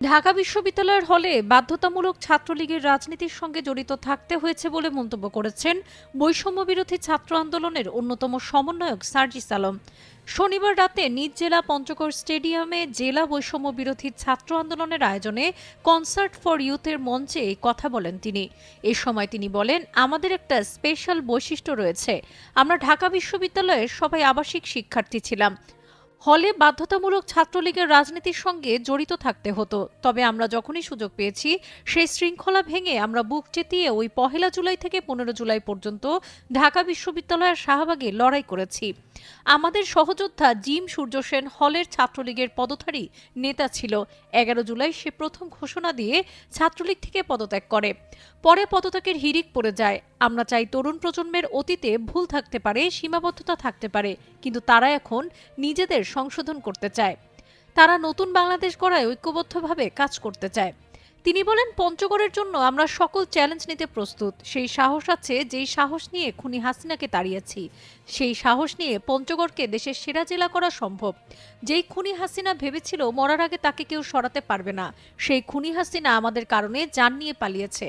ঢাকা বিশ্ববিদ্যালয়ের হলে বাধ্যতামূলক ছাত্রলীগের রাজনীতির সঙ্গে জড়িত থাকতে হয়েছে বলে মন্তব্য করেছেন বৈষম্য বিরোধী ছাত্র আন্দোলনের অন্যতম সমন্বয়ক সার্জিস আলম। শনিবার রাতে নিজ জেলা পঞ্চগড় স্টেডিয়ামে জেলা বৈষম্য বিরোধী ছাত্র আন্দোলনের আয়োজনে কনসার্ট ফর ইউথের মঞ্চে কথা বলেন তিনি। এ সময় তিনি বলেন, আমাদের একটা স্পেশাল বৈশিষ্ট্য রয়েছে। আমরা ঢাকা বিশ্ববিদ্যালয়ের সবাই আবাসিক শিক্ষার্থী ছিলাম। হলে বাধ্যতামূলক ছাত্রলীগের রাজনীতির সঙ্গে জড়িত থাকতে হতো। তবে আমরা যখনই সুযোগ পেয়েছি, সেই শৃঙ্খলা ভেঙে আমরা বুক চেতিয়ে ওই পহেলা জুলাই থেকে পনেরো জুলাই পর্যন্ত ঢাকা বিশ্ববিদ্যালয়ের শাহবাগে লড়াই করেছি। আমাদের সহযোদ্ধা জিম সূর্য সেন হলের ছাত্রলীগের পদধারী নেতা ছিল। এগারো জুলাই সে প্রথম ঘোষণা দিয়ে ছাত্রলীগ থেকে পদত্যাগ করে। পরে পদত্যাগের হিরিক পড়ে যায়। আমরা চাই তরুণ প্রজন্মের অতীতে ভুল থাকতে পারে, সীমাবদ্ধতা থাকতে পারে। কিন্তু তারা এখন নিজেদের সংশোধন করতে চায়। তারা নতুন বাংলাদেশ গড়ায় ঐক্যবদ্ধভাবে কাজ করতে চায়। তিনি বলেন, পঞ্চগড়ের জন্য আমরা সকল চ্যালেঞ্জ নিতে প্রস্তুত। সেই সাহস আছে যেই সাহস নিয়ে খুনি হাসিনাকে তাড়িয়েছি। সেই সাহস নিয়ে পঞ্চগড়কে দেশের সেরা জেলা করা সম্ভব। যেই খুনি হাসিনা ভেবেছিল মরার আগে তাকে কেউ সরাতে পারবে না, সেই খুনি হাসিনা আমাদের কারণে যান নিয়ে পালিয়েছে।